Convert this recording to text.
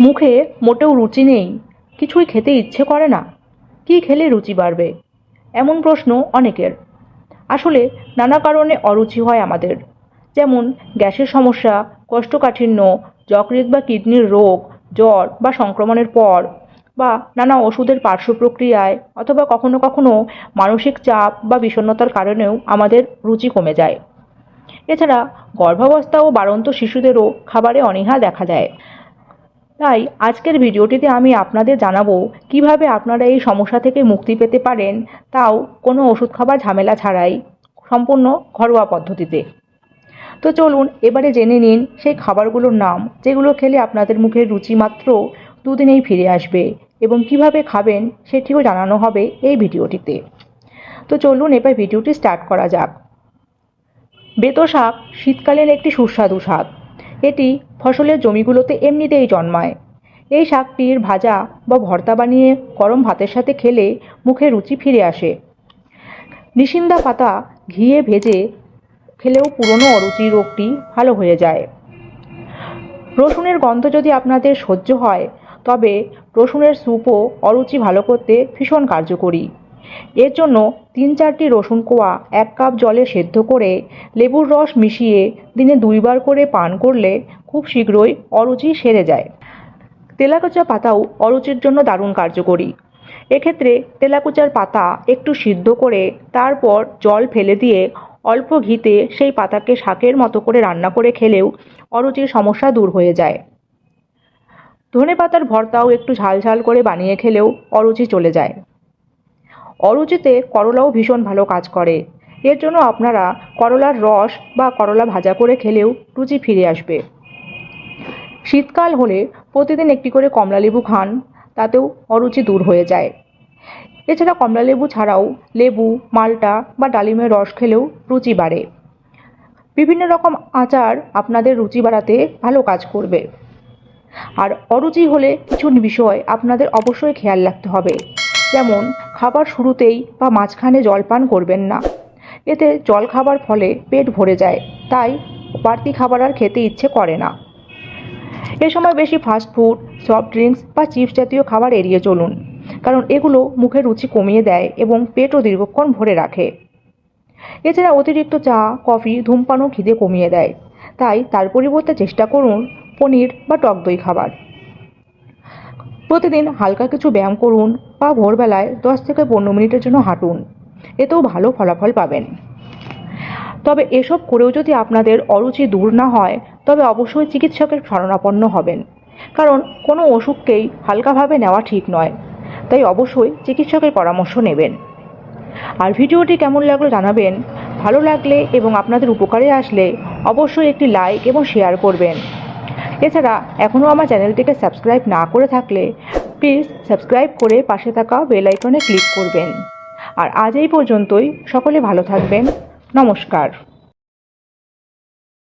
মুখে মোটেও রুচি নেই, কিছুই খেতে ইচ্ছে করে না। কী খেলে রুচি বাড়বে? এমন প্রশ্ন অনেকের। আসলে নানা কারণে অরুচি হয় আমাদের। যেমন গ্যাসের সমস্যা, কোষ্ঠকাঠিন্য, যকৃৎ বা কিডনির রোগ, জ্বর বা সংক্রমণের পর, বা নানা ওষুধের পার্শ্ব প্রক্রিয়ায় অথবা কখনো কখনো মানসিক চাপ বা বিষণ্ণতার কারণেও আমাদের রুচি কমে যায়। এছাড়া গর্ভাবস্থা ও বাড়ন্ত শিশুদেরও খাবারে অনীহা দেখা দেয়। তাই আজকের ভিডিওটিতে আমি আপনাদের জানাব কীভাবে আপনারা এই সমস্যা থেকে মুক্তি পেতে পারেন তাও কোনো ওষুধ খাবার ঝামেলা ছাড়াই সম্পূর্ণ ঘরোয়া পদ্ধতিতে। তো চলুন এবারে জেনে নিন সেই খাবারগুলোর নাম, যেগুলো খেলে আপনাদের মুখের রুচি মাত্র দুদিনেই ফিরে আসবে এবং কীভাবে খাবেন সেটিও জানানো হবে এই ভিডিওটিতে। তো চলুন এবার ভিডিওটি স্টার্ট করা যাক। বেতো শাক শীতকালীন একটি সুস্বাদু শাক এটি ফসলের জমিগুলোতে এমনিতেই জন্মায়। এই শাকটির ভাজা বা ভর্তা বানিয়ে গরম ভাতের সাথে খেলে মুখে রুচি ফিরে আসে। নিশিন্দা পাতা ঘিয়ে ভেজে খেলেও পুরনো অরুচি রোগটি ভালো হয়ে যায়। রসুনের গন্ধ যদি আপনাদের সহ্য হয়, তবে রসুনের স্যুপও অরুচি ভালো করতে ভীষণ কার্যকরী। এর জন্য তিন চারটি রসুন কোয়া, এক কাপ জলে সেদ্ধ করে লেবুর রস মিশিয়ে দিনে দুইবার করে পান করলে খুব শীঘ্রই অরুচি সেরে যায়। তেলাকুচা পাতাও অরুচির জন্য দারুণ কার্যকরী। এক্ষেত্রে তেলাকুচার পাতা একটু সিদ্ধ করে তারপর জল ফেলে দিয়ে অল্প ঘিতে সেই পাতাকে শাকের মতো করে রান্না করে খেলেও অরুচির সমস্যা দূর হয়ে যায়। ধনে পাতার ভর্তাও একটু ঝাল ঝাল করে বানিয়ে খেলেও অরুচি চলে যায়। অরুচিতে করলাও ভীষণ ভালো কাজ করে। এর জন্য আপনারা করলার রস বা করলা ভাজা করে খেলেও রুচি ফিরে আসবে। শীতকাল হলে প্রতিদিন একটি করে কমলালেবু খান, তাতেও অরুচি দূর হয়ে যায়। এছাড়া কমলালেবু ছাড়াও লেবু, মালটা বা ডালিমের রস খেলেও রুচি বাড়ে। বিভিন্ন রকম আচার আপনাদের রুচি বাড়াতে ভালো কাজ করবে। আর অরুচি হলে কিছু বিষয় আপনাদের অবশ্যই খেয়াল রাখতে হবে। যেমন খাবার শুরুতেই বা মাঝখানে জল পান করবেন না। এতে জল খাবার ফলে পেট ভরে যায়, তাই বাড়তি খাবার আর খেতে ইচ্ছে করে না। এ সময় বেশি ফাস্ট ফুড সফট ড্রিঙ্কস বা চিপস জাতীয় খাবার এড়িয়ে চলুন, কারণ এগুলো মুখের রুচি কমিয়ে দেয় এবং পেটও দীর্ঘক্ষণ ভরে রাখে। এছাড়া অতিরিক্ত চা, কফি, ধূমপানও খিদে কমিয়ে দেয়, তাই তার পরিবর্তে চেষ্টা করুন পনির বা টক দই খাবার। প্রতিদিন হালকা কিছু ব্যায়াম করুন বা ভোরবেলায় দশ থেকে পনেরো মিনিটের জন্য হাঁটুন। এতেও ভালো ফলাফল পাবেন। তবে এসব করেও যদি আপনাদের অরুচি দূর না হয়, তবে অবশ্যই চিকিৎসকের শরণাপন্ন হবেন। কারণ কোনো ওষুধকেই হালকাভাবে নেওয়া ঠিক নয়। তাই অবশ্যই চিকিৎসকের পরামর্শ নেবেন। আর ভিডিওটি কেমন লাগল জানাবেন। ভালো লাগলে এবং আপনাদের উপকারে আসলে অবশ্যই একটি লাইক এবং শেয়ার করবেন। এছাড়া এখনও আমার চ্যানেলটিকে সাবস্ক্রাইব না করে থাকলে প্লিজ সাবস্ক্রাইব করে পাশে থাকা বেল আইকনে ক্লিক করবেন। আর আজ এই পর্যন্তই, সকলে ভালো থাকবেন। নমস্কার।